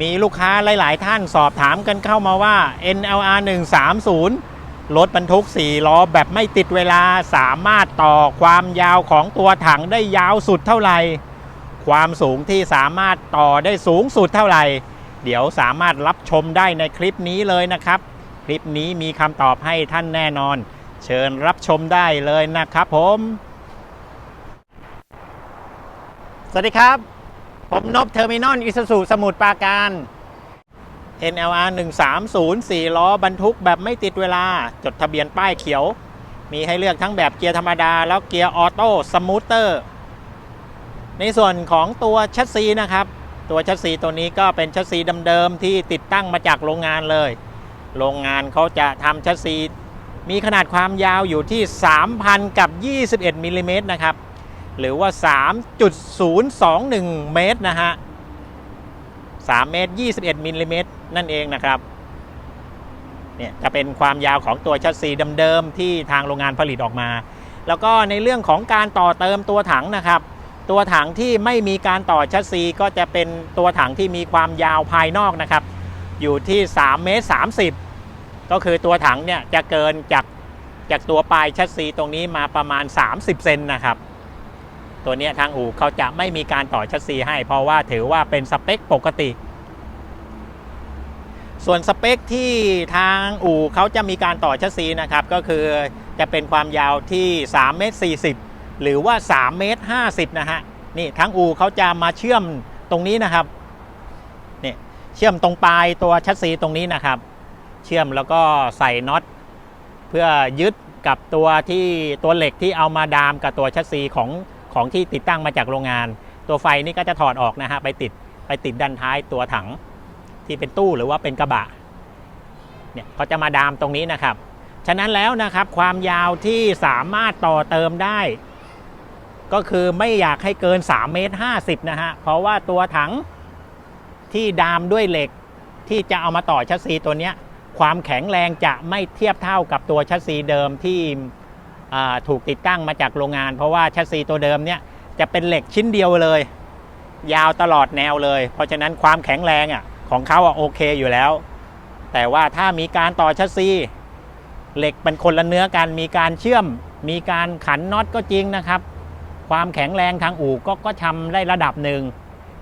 มีลูกค้าหลาย ๆ ท่านสอบถามกันเข้ามาว่า NLR 130รถบรรทุก 4 ล้อแบบไม่ติดเวลาสามารถต่อความยาวของตัวถังได้ยาวสุดเท่าไหร่ ความสูงที่สามารถต่อได้สูงสุดเท่าไหร่ เดี๋ยวสามารถรับชมได้ในคลิปนี้เลยนะครับ คลิปนี้มีคำตอบให้ท่านแน่นอน เชิญรับชมได้เลยนะครับผม สวัสดีครับ ผมนบเทอร์มินอลอิสสุสมุทรปราการ NLR 130 4 ล้อบรรทุกแบบไม่ติดเวลา จดทะเบียนป้ายเขียว มีให้เลือกทั้งแบบเกียร์ธรรมดา แล้วเกียร์ออโต้สมูทเตอร์ ในส่วนของตัวแชสซีนะครับ ตัวแชสซีตัวนี้ก็เป็นแชสซีเดิมๆที่ติดตั้งมาจากโรงงานเลย โรงงานเขาจะทำแชสซีมีขนาดความยาวอยู่ที่ 3,000 กับ 21มิลลิเมตรนะครับ หรือว่า 3.021 เมตรนะฮะ 3 เมตร 21มิลลิเมตรนั่นเองนะครับ เนี่ยจะเป็นความยาวของตัวชัดซีเดิมๆที่ทางโรงงานผลิตออกมา แล้วก็ในเรื่องของการต่อเติมตัวถังนะครับ ตัวถังที่ไม่มีการต่อชัดซีก็จะเป็นตัวถังที่มีความยาวภายนอกนะครับ อยู่ที่ 3 เมตร 30 ก็คือตัวถังเนี่ยจะเกินจากจากตัวปลายชัดซีตรงนี้มาประมาณ 30 เซนนะครับ ตัวนี้ทางอู่เขาจะไม่มีการต่อชัดซีให้ เพราะว่าถือว่าเป็นสเปคปกติ ส่วนสเปคที่ทางอู่เขาจะมีการต่อชัดซีนะครับ ก็คือจะเป็นความยาวที่3เมตร40 หรือว่า3เมตร50 นะฮะ นี่ทางอู่เขาจะมาเชื่อมตรงนี้นะครับนี่เชื่อมตรงปลายตัวชัดซีตรงนี้นะครับ เชื่อมแล้วก็ใส่น็อตเพื่อยึดกับตัวที่ตัวเหล็กที่เอามาดามกับตัวชัดซีของ ของที่ติดตั้งมาจากโรงงาน ตัวไฟนี่ก็จะถอดออกนะฮะไปติดไปติดด้านท้ายตัวถังที่เป็นตู้หรือว่าเป็นกระบะเนี่ยเขาจะมาดามตรงนี้นะครับ ฉะนั้นแล้วนะครับความยาวที่สามารถต่อเติมได้ ก็คือไม่อยากให้เกิน3เมตร50นะฮะเพราะว่าตัวถังที่ดามด้วยเหล็กที่จะเอามาต่อชัดซีตัวเนี้ยความแข็งแรงจะไม่เทียบเท่ากับตัวชัดซีเดิมที่ ถูกติดตั้งมาจากโรงงาน เพราะว่าชัดซีตัวเดิมเนี่ยจะเป็นเหล็กชิ้นเดียวเลย ยาวตลอดแนวเลย เพราะฉะนั้นความแข็งแรงอะของเขาอะโอเคอยู่แล้ว แต่ว่าถ้ามีการต่อชัดซีเหล็กเป็นคนละเนื้อกันมีการเชื่อม มีการขันน็อตก็จริงนะครับ ความแข็งแรงทางอู่ก็ก็ทำได้ระดับหนึ่ง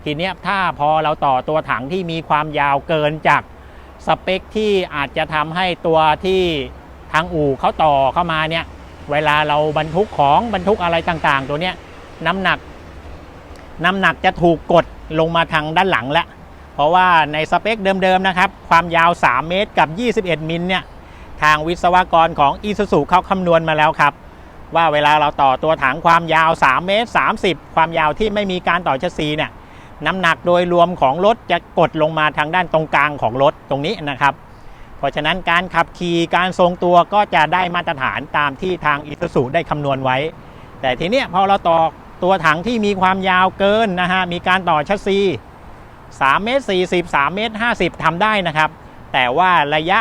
ทีเนี้ยถ้าพอเราต่อตัวถังที่มีความยาวเกินจากสเปคที่อาจจะทำให้ตัวที่ทางอู่เขาต่อเข้ามาเนี่ย เวลาเราบรรทุกของบรรทุกอะไรต่างๆ ตัวเนี้ยน้ำหนักน้ำหนักจะถูกกดลงมาทางด้านหลังแล้วเพราะว่าในสเปคเดิมๆนะครับ ความยาว 3 เมตรกับ 21 มิลเนี่ยทางวิศวกรของ i s u z u เขาคำนวณมาแล้วครับ ว่าเวลาเราต่อตัวถังความยาว 3 เมตร 30 ความยาวที่ไม่มีการต่อชัสซีเนี่ยน้ำหนักโดยรวมของรถจะกดลงมาทางด้านตรงกลางของรถตรงนี้นะครับ เพราะฉะนั้นการขับขี่การทรงตัวก็จะได้มาตรฐานตามที่ทางอิสุสุได้คำนวณไว้ แต่ทีเนี้ยพอเราต่อตัวถังที่มีความยาวเกินนะฮะมีการต่อชัสซี3เมตร40 3เมตร50ทำได้นะครับ แต่ว่าระยะ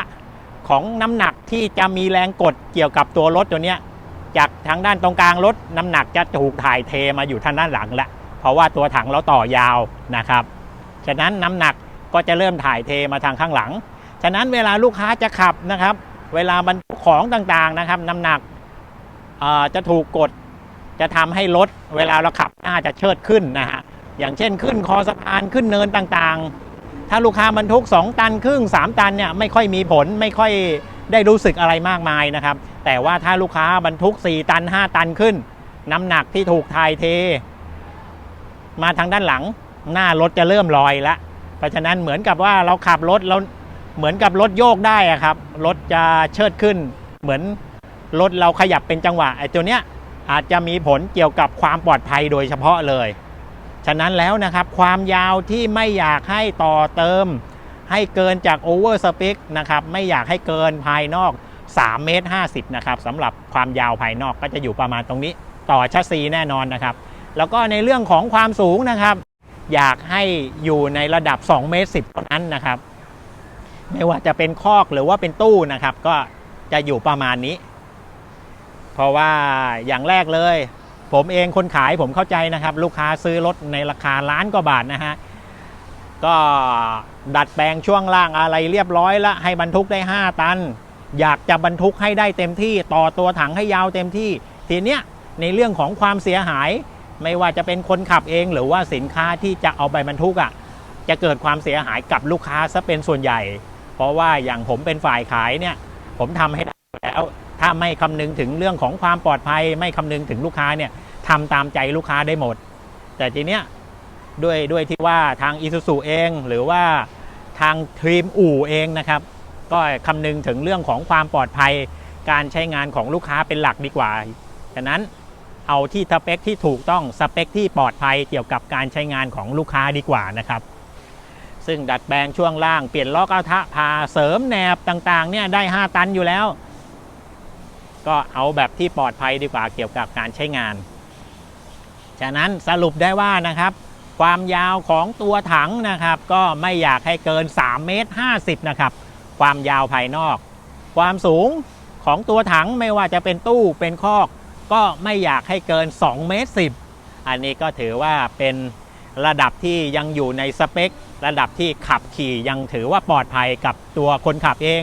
ของน้ำหนักที่จะมีแรงกดเกี่ยวกับตัวรถตัวเนี้ยจากทางด้านตรงกลางรถน้ำหนักจะถูกถ่ายเทมาอยู่ทางด้านหลังแล้วเพราะว่าตัวถังเราต่อยาวนะครับ ฉะนั้นน้ำหนักก็จะเริ่มถ่ายเทมาทางข้างหลัง ฉะนั้นเวลาลูกค้าจะขับนะครับ เวลาบรรทุกของต่างๆนะครับน้ำหนักจะถูกกดจะทำให้รถเวลาเราขับน่าจะเชิดขึ้นนะฮะอย่างเช่นขึ้นคอสะพานขึ้นเนินต่างๆ ถ้าลูกค้าบรรทุก 2 ตันครึ่ง 3 ตันเนี่ยไม่ค่อยมีผลไม่ค่อยได้รู้สึกอะไรมากมายนะครับ แต่ว่าถ้าลูกค้าบรรทุก 4 ตัน 5 ตันขึ้น น้ำหนักที่ถูกถ่ายเท มาทางด้านหลัง หน้ารถจะเริ่มลอยล้วเพราะฉะนั้นเหมือนกับว่าเราขับรถเรา เหมือนกับรถโยกได้ครับ รถจะเชิดขึ้น เหมือนรถเราขยับเป็นจังหวะไอ้ตัวเนี้ยอาจจะมีผลเกี่ยวกับความปลอดภัยโดยเฉพาะเลย ฉะนั้นแล้วนะครับ ความยาวที่ไม่อยากให้ต่อเติม ให้เกินจากโอเวอร์สเปคนะครับไม่อยากให้เกินภายนอก3เมตร50นะครับสำหรับความยาวภายนอกก็จะอยู่ประมาณตรงนี้ ต่อชัสซีแน่นอนนะครับ แล้วก็ในเรื่องของความสูงนะครับ อยากให้อยู่ในระดับ2เมตร10เท่านั้นนะครับ ไม่ว่าจะเป็นคอกหรือว่าเป็นตู้นะครับ ก็จะอยู่ประมาณนี้ เพราะว่าอย่างแรกเลย ผมเองคนขายผมเข้าใจนะครับ ลูกค้าซื้อรถในราคาล้านกว่าบาทนะฮะก็ดัดแปลงช่วงล่างอะไรเรียบร้อยแล้วให้บรรทุกได้ 5 ตัน อยากจะบรรทุกให้ได้เต็มที่ ต่อตัวถังให้ยาวเต็มที่ ทีเนี้ยในเรื่องของความเสียหาย ไม่ว่าจะเป็นคนขับเองหรือว่าสินค้าที่จะเอาไปบรรทุกอะจะเกิดความเสียหายกับลูกค้าซะเป็นส่วนใหญ่ ราะว่าอย่างผมเป็นฝ่ายขายเนี่ย ผมทำให้ได้แล้ว ถ้าไม่คำนึงถึงเรื่องของความปลอดภัย ไม่คำนึงถึงลูกค้าเนี่ยทำตามใจลูกค้าได้หมด แต่ทีเนี้ยด้วยด้วยที่ว่าทางอีซูซูเองหรือว่าทางทีมอู่เองนะครับ ก็คำนึงถึงเรื่องของความปลอดภัย การใช้งานของลูกค้าเป็นหลักดีกว่า ฉะนั้นเอาที่สเปคที่ถูกต้องสเปคที่ปลอดภัยเกี่ยวกับการใช้งานของลูกค้าดีกว่านะครับ ซึ่งดัดแปลงช่วงล่างเปลี่ยนล้อกระทะพาเสริมแหนบต่างๆเนี่ยได้ 5 ตันอยู่แล้ว ก็เอาแบบที่ปลอดภัยดีกว่าเกี่ยวกับการใช้งาน ฉะนั้นสรุปได้ว่านะครับ ความยาวของตัวถังนะครับ ก็ไม่อยากให้เกิน3เมตร50นะครับความยาวภายนอก ความสูงของตัวถังไม่ว่าจะเป็นตู้เป็นคอก ก็ไม่อยากให้เกิน2เมตร10อันนี้ก็ถือว่าเป็นระดับที่ยังอยู่ในสเปค ระดับที่ขับขี่ยังถือว่าปลอดภัยกับตัวคนขับเอง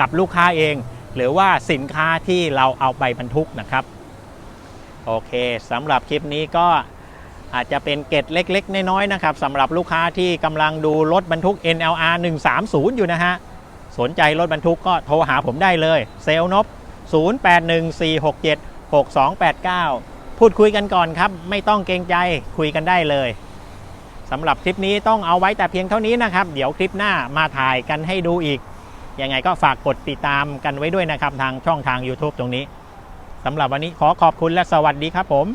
กับลูกค้าเอง หรือว่าสินค้าที่เราเอาไปบรรทุกนะครับ โอเคสำหรับคลิปนี้ก็อาจจะเป็นเกร็ดเล็ก ๆ น้อยๆนะครับสำหรับลูกค้าที่กำลังดูรถบรรทุก NLR 130 อยู่นะฮะ สนใจรถบรรทุกก็โทรหาผมได้เลย เซลนบ 0814676289 พูดคุยกันก่อนครับ ไม่ต้องเกรงใจคุยกันได้เลย สำหรับคลิปนี้ต้องเอาไว้แต่เพียงเท่านี้นะครับ เดี๋ยวคลิปหน้ามาถ่ายกันให้ดูอีก ยังไงก็ฝากกดติดตามกันไว้ด้วยนะครับ ทางช่องทาง YouTube ตรงนี้สำหรับวันนี้ขอขอบคุณและสวัสดีครับผม